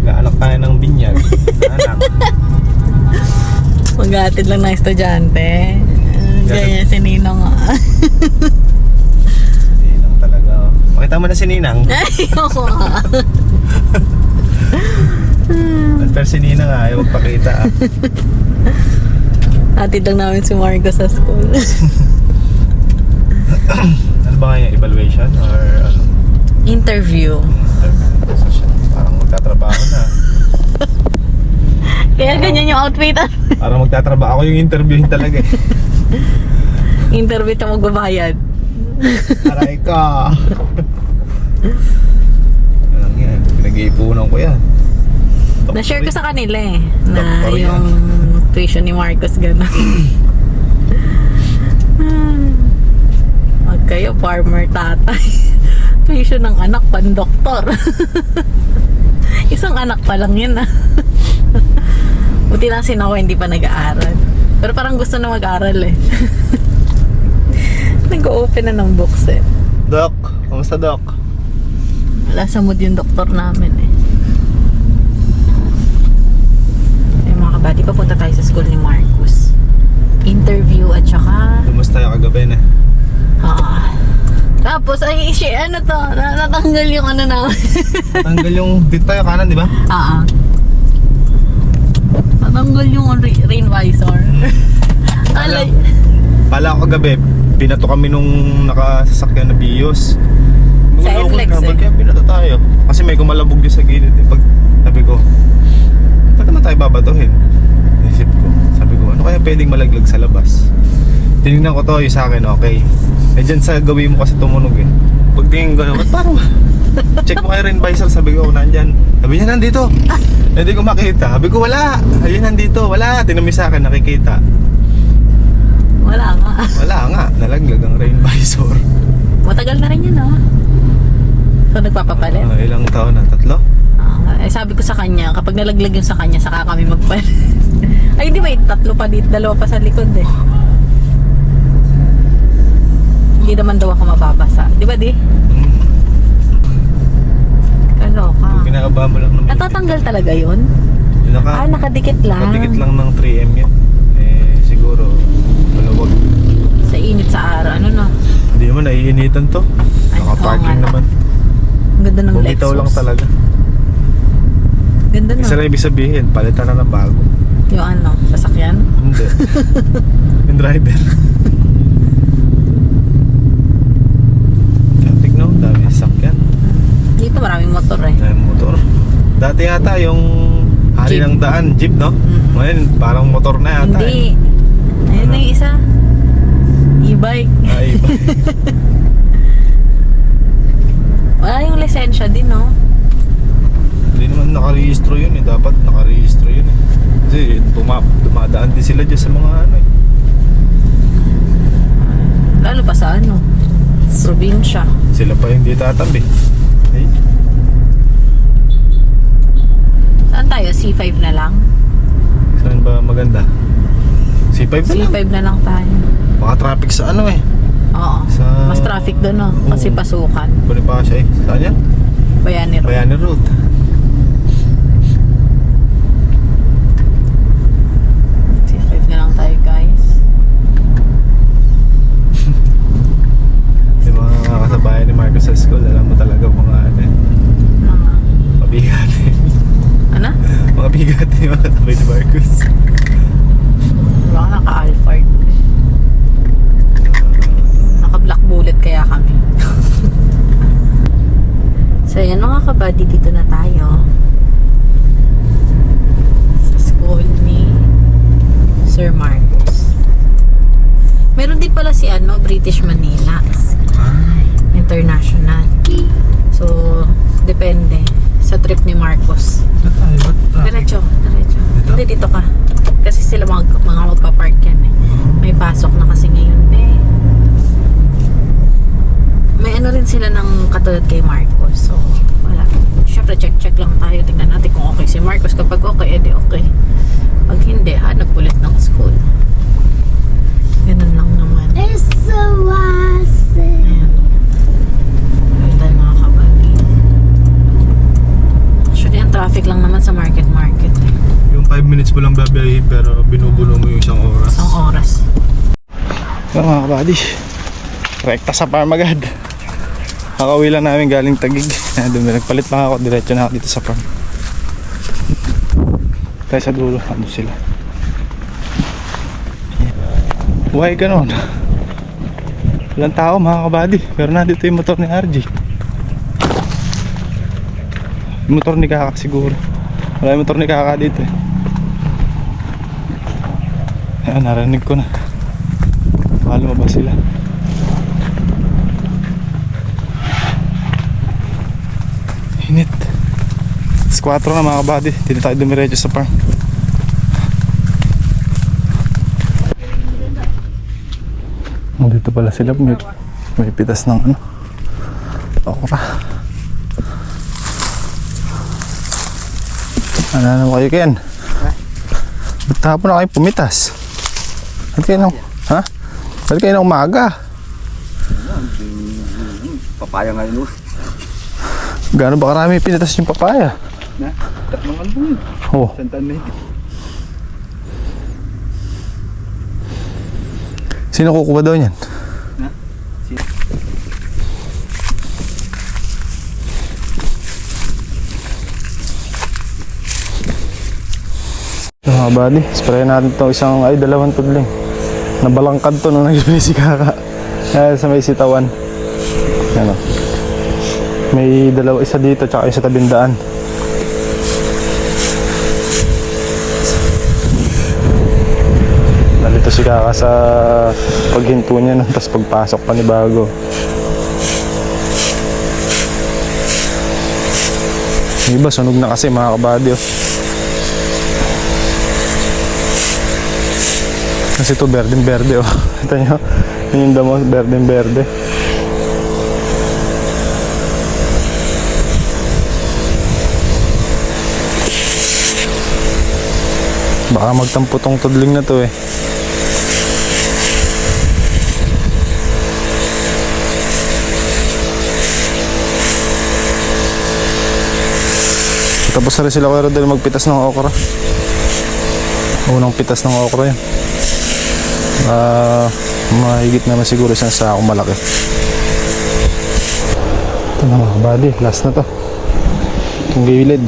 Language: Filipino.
Gaalak tayo ng binyag. Anak. Maghatid lang ng estudyante. Ah, Ganyan si Ninong. ah. Lang talaga. oh. Pakita mo na si Ninang. Ayoko nga. Pero si Ninang ah, ayaw magpakita ah. Hatid lang namin si Marco sa school. Ano ba nga yung evaluation? Or ano? Interview. Parang magtatrabaho na. Kaya ganyan yung outfit. Parang magtatrabaho. Ako yung interviewin talaga eh. Interview na magbabayad. Aray ka. Lang yan. Pinag-iipunan ko yan. Na-share ko sa kanila eh. Na Doktor yung tuition ni Marcos gano'n. Huwag kayo, farmer tatay. Tuition ng anak, pan-doktor. Isang anak pa lang yun ah. Buti lang si Noah hindi pa nag-aaral. Pero parang gusto na mag-aaral eh. Nag-open na ng books eh. Doc, kamusta Doc? Wala sa mood yung doktor namin eh. Ay mga kabady, papunta tayo sa school ni Marcus. Interview at saka... Kumusta yung kagabi na? Ah. Tapos ay, shi, ano to, na- natanggal yung ano namin. Tanggal yung dito tayo kanan, di ba? Ah. ah. Natanggal yung re- rain visor. Alay. Pala ko kagabi, binato kami nung nakasasakyan na Bios. Sa NLEX na, eh. kaya binato tayo? Kasi may kumalabog yun sa gilid eh. Pag, sabi ko, ba't naman tayo babatuhin? Isip ko, sabi ko, ano kaya pwedeng malaglag sa labas? Tinignan ko to, yung sa akin, okay. Eh dyan sa gawin mo kasi tumunog eh. Pagtingin ko, ba't parang, check mo kayo rin visor, sabi ko, nandyan. Sabi niya, nandito. Hindi ko makita. Sabi ko, wala. Ayun, nandito. Wala. Tinumi sa akin, nakikita. Wala nga. Wala nga, nalaglag ang rain visor. Matagal na rin yun ah. So nagpapapalit? Ah, ilang taon na? Tatlo? Ah, eh, sabi ko sa kanya, kapag nalaglag yung sa kanya, saka kami magpalit. Ay, di ba? Tatlo pa dito, dalawa pa sa likod eh. Hindi naman daw ako mababasa. Di ba di? Hmm. Kaloka. Kinakaba mo lang naman. Natatanggal talaga yun? Naka, Ah, nakadikit lang. nakadikit lang ng 3M yan. Eh, siguro, maluwag. Sa init sa araw. Ano na? Hindi mo naiinitan to. Naka-parking naman. Ang ganda ng Bumitaw Lexus. lang talaga. Ganda na. Isa na ibig sabihin, palitan na ng bago. Yung ano, sasakyan. Hindi. yung driver. Traffic no? Dami sakyan. Dito maraming motor eh. Dami motor. Dati yata yung hari Jeep. ng daan, jeep no? Mm. Ngayon, parang motor na yata. eh. Hindi. Ayun na yung isa. E-bike. Ay, iba. Wala yung lisensya din, no? Hindi naman nakarehistro yun eh. Dapat nakarehistro yun eh. Kasi tuma dumadaan din sila dyan sa mga ano eh. Lalo pa sa ano? Probinsya. Sila pa hindi tatabi. Eh, Saan tayo? C5 na lang? saan ba maganda? C5 na lang. C5 na lang tayo. Baka traffic sa ano eh. Oo. Sa- Mas traffic doon, no? Kasi Oo. pasukan. Bonifacio eh. Saan yan? Bayani Road. Bayani Road. C5 na lang tayo, guys. Yung mga kasabayan ni Marcos sa school, alam mo talaga mga ano eh. Mga... Mabigat eh. Ano? Mga bigat eh, mga kasabay ni Marcos. Baka naka-Alphard. Naka-black bullet kaya kami. so, yan mga kabady, dito na tayo. Sa school ni Sir Marcos. Meron din pala si ano, British Manila. International. So, depende sa trip ni Marcos. Diretso, diretso. Hindi, dito ka. Kasi sila mga, mga magpa-park yan eh. May pasok na kasi ngayon eh. May ano rin sila ng katulad kay Marcos. So, wala. Siyempre, check-check lang tayo. Tingnan natin kung okay si Marcos. Kapag okay, edi okay. Pag hindi, hanap ulit ng school. Ganun lang naman. It's so awesome. Ayan. Ayan tayo mga kabali. Minutes mo lang babiyahin pero binubuno mo yung isang oras. Isang oras. Yan mga kabady. Rekta sa farm agad. Kakauwi lang namin galing Tagig. Doon nagpalit lang ako. Diretso na ako dito sa farm. Tayo sa dulo. Ano sila? Buhay ka noon. Walang tao mga kabady. Pero nandito yung motor ni RG. Yung motor ni Kaka siguro. Wala yung motor ni Kaka dito eh. Ayan, narinig ko na. Baka lumabas sila. Init. Alas 4 na mga kabady. Dito tayo dumiretso sa farm. Dito pala sila. May, may pitas ng ano. Okra. Ano naman kayo Ken? Ba't hapon na kayo pumitas? Ba't kayo nang... Ha? Ba't kayo nang umaga? Papaya ngayon oh. Gaano ba karami pinitas yung papaya? Na, tatlong album yun. Oh, Santaan na higit. sino kukuha daw niyan? Na? Si Yung mga buddy, spray natin to isang ay dalawang tudling. Nabalangkad to nung nag-spray si Kaka. Kaya sa may sitawan. Ano? May dalawa isa dito tsaka isa tabindaan. Nalito si Kaka sa paghinto niya nun, tapos pagpasok pa ni Bago. Yung iba sunog na kasi mga kabady oh. Kasi ito berdeng berde oh. Ito nyo, yun yung damo berdeng berde. Baka magtampo tong tudling na to eh. Tapos na rin sila kuya Rodel magpitas ng okra. Unang pitas ng okra yun. Ah, mahigit naman siguro isang sako malaki. Ito na mga buddy, last na to. Itong gilid.